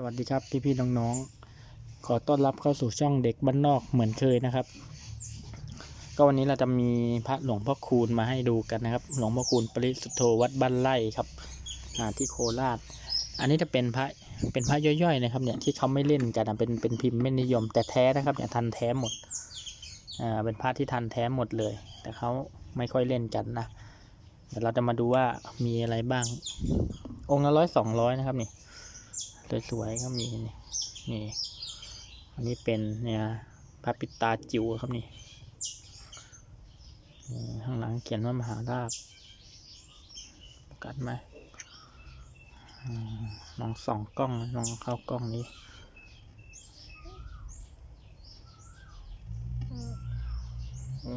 สวัสดีครับพี่พี่ๆน้องๆ ขอต้อนรับเข้าสู่ช่องเด็กบ้านนอกเหมือนเคยนะครับ ก็วันนี้เราจะมีพระหลวงพ่อคูณมาให้ดูกันนะครับ หลวงพ่อคูณปริสุทธโธวัดบ้านไร่ครับที่โคราช อันนี้จะเป็นพระเป็นพระย่อยๆนะครับเนี่ยที่เขาไม่เล่นกันเป็นเป็นพิมพ์ไม่นิยม แต่แท้นะครับเนี่ยทันแท้หมดอ่าเป็นพระที่ทันแท้หมดเลย แต่เขาไม่ค่อยเล่นกันนะเดี๋ยวเราจะมาดูว่ามีอะไรบ้าง องค์ละร้อยสองร้อยนะครับนี่ สวยๆก็มีนี่นี่ อันนี้เป็นเนี่ยพระปิดตาจิ๋วครับนี่นี่ข้างหลังเขียนว่ามหาราชกัดไหมอืมลองส่องกล้องลองเข้ากล้องนี้โอ้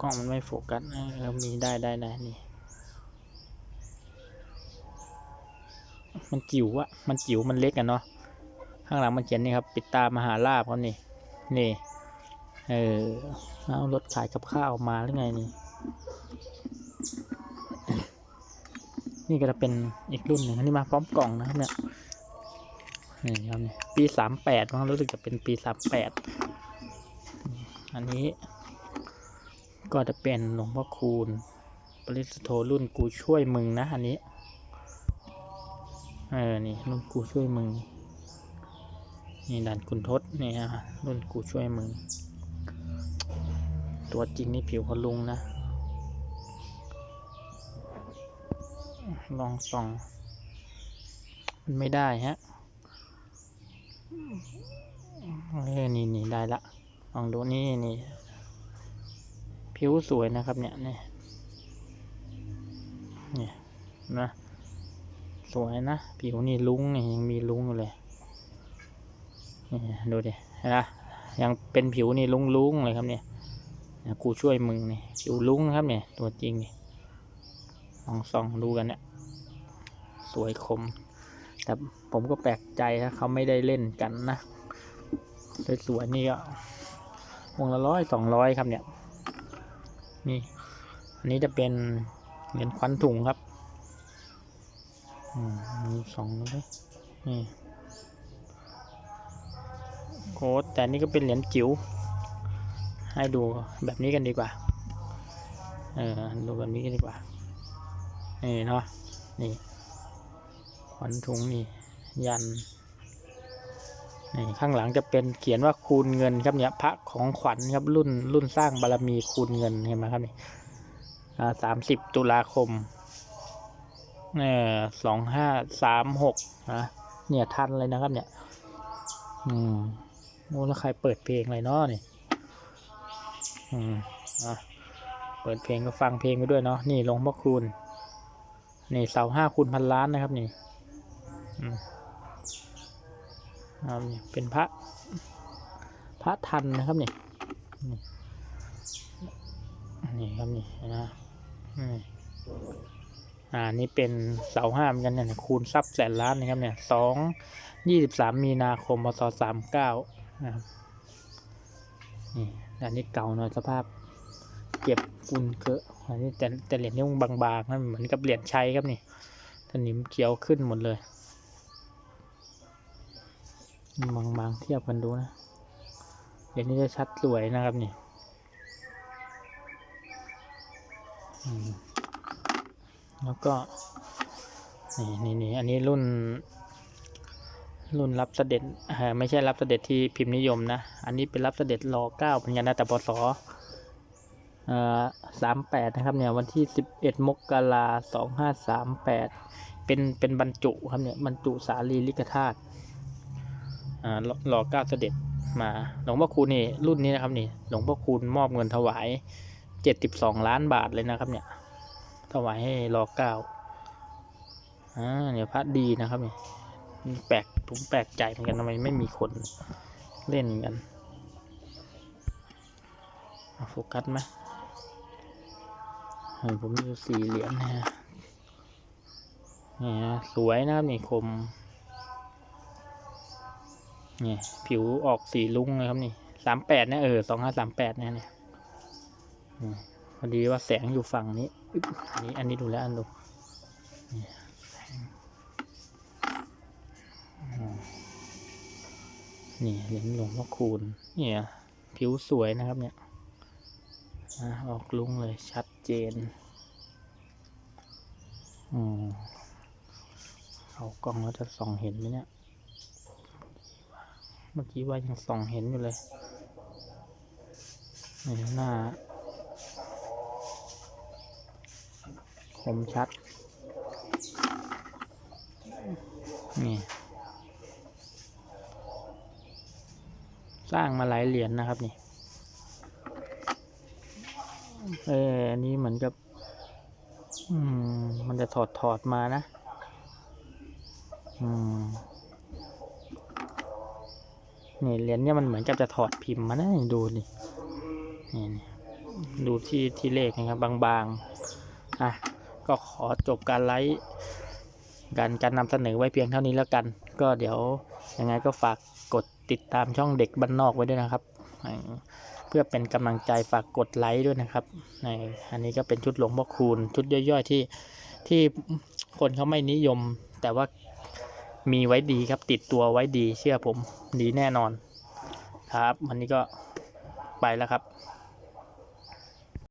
กล้องมันไม่โฟกัสเออเรามีได้ได้ได้นี่ มันจิ๋วอะมันจิ๋วมันเล็กอะเนาะข้างหลังมันเขียนนี่ครับ ปิดตามหาลาบเขานี่นี่เออเอารถขายกับข้าวมาหรือไงนี่ นี่ก็จะเป็นอีกรุ่นหนึ่งอันนี้มาพร้อมกล่องนะครับเนี่ยนี่ครับนี่ปีสามแปดมั้งรู้สึกจะเป็นปีสามแปดอันนี้ ก็จะเป็นหลวงพ่อคูณ ปริสุทโธรุ่นกูช่วยมึงนะอันนี้ เออ นี่รุ่นกูช่วยมึง นี่ด่านคุณทศนี่ฮะรุ่นกูช่วยมึง ตัวจริงนี่ผิวเขาลุงนะ ลองส่อง มันไม่ได้ฮะเออนี่นี่ได้ละ ลองดูนี่นี่ผิวสวยนะครับเนี่ยเนี่ยเนี่ยนะ สวยนะ ผิวนี่ลุ้งนี่ยังมีลุ้งอยู่เลยนี่ดูดิเห็นะยังเป็นผิวนี่ลุ้งลุ้งเลยครับเนี่ยกูช่วยมึงเนี่ยผิวลุ้งครับเนี่ย ตัวจริงนี่ลองส่องดูกันเนี่ยสวยคม แต่ผมก็แปลกใจถ้าเขาไม่ได้เล่นกันนะสวยๆนี่ก็วงละร้อยสองร้อยครับเนี่ย นี่ อันนี้จะเป็นเหรียญควันถุงครับ อืมมีสองเลยนี่โค้ดแต่นี่ก็เป็นเหรียญจิ๋วให้ดูแบบนี้กันดีกว่า เออ ดูแบบนี้กันดีกว่า นี่เนาะ นี่ขวัญถุงนี่ ยัน นี่ข้างหลังจะเป็นเขียนว่าคูณเงินครับเนี่ยพระของขวัญครับรุ่นรุ่นสร้างบารมีคูณเงินเห็นไหมครับนี่สามสิบตุลาคม เออสองห้าสามหกนะเนี่ยทันเลยนะครับเนี่ย อืมโอ้แล้วใครเปิดเพลงอะไรเนาะนี่ อืมอะเปิดเพลงก็ฟังเพลงไปด้วยเนาะนี่ลงพ่อคูณนี่เสาห้าคูณพันล้านนะครับนี่อืมเอานี่เป็นพระพระทันนะครับนี่นี่นี่ครับนี่นะอืม อ่านี่เป็นเสาห้ามกันเนี่ยคูณทรัพย์แสนล้านนะครับเนี่ยสองยี่สิบสามมีนาคมพศสามเก้านะครับนี่อันนี้เก่าหน่อยสภาพ เก็บฝุ่นเกอะอันนี้แต่แต่เหรียญนี่มันบางๆนะเหมือนกับเหรียญชัยครับนี่สนิมเขียวขึ้นหมดเลยบางๆเทียบกันดูนะเหรียญนี้จะชัดสวยนะครับนี่อืม แล้วก็ นี่นี่นี่อันนี้รุ่น รุ่นรับเสด็จไม่ใช่รับเสด็จที่พิมพ์นิยมนะ อันนี้เป็นรับเสด็จรอเก้าเหมือนกันนะแต่ปศสามแปดนะครับเนี่ยวันที่สิบเอ็ดมกราสองห้าสามแปดเป็นเป็นบรรจุครับเนี่ยบรรจุสารีริกธาตุอ่อรอเก้าเสด็จมาหลวงพ่อคูณนี่รุ่นนี้นะครับนี่หลวงพ่อคูณมอบเงินถวายเจ็ดสิบสองล้านบาทเลยนะครับเนี่ย ถวายให้รอเก้าอ่าเนี่ยพระดีนะครับเนี่ยแปลกผมแปลกใจเหมือนกันทำไมไม่มีคนเล่นกันโฟกัสไหมให้ผมดูสี่เหรียญนะฮะนี่ยสวยนะครับนี่คมนี่ผิวออกสีลุ้งเลยครับนี่สามแปดเนี่ยเออสองห้าสามแปดเนี่ยเนี่ย อืมพอดีว่าแสงอยู่ฝั่งนี้อ,อันนี้อันนี้ดูแล้วอันดูนี่แสงอืมนี่เหรียญหลวงพ่อคูณเนี่ย ผิวสวยนะครับเนี่ยออกลุงเลยชัดเจนอืมเอากล้องแล้วจะส่องเห็นไหมเนี่ย เมื่อกี้ว่ายังส่องเห็นอยู่เลยนี่หน้า คมชัด นี่ สร้างมาหลายเหรียญนะครับนี่ เอออันนี้เหมือนกับ อืม มันจะถอดถอดมานะ อืม นี่เหรียญเนี่ยมันเหมือนกับจะถอดพิมพ์มานะนี่ดูนี่นี่นี่ดูที่ที่เลขนะครับบางๆ อะ ก็ขอจบการไลฟ์การการนำเสนอไว้เพียงเท่านี้แล้วกัน ก็เดี๋ยวยังไงก็ฝากกดติดตามช่องเด็กบ้านนอกไว้ด้วยนะครับ เพื่อเป็นกำลังใจฝากกดไลค์ด้วยนะครับในอันนี้ก็เป็นชุดหลวงพ่อคูณชุดย่อยๆที่ที่คนเขาไม่นิยม แต่ว่ามีไว้ดีครับติดตัวไว้ดีเชื่อผมดีแน่นอนครับ วันนี้ก็ไปแล้วครับ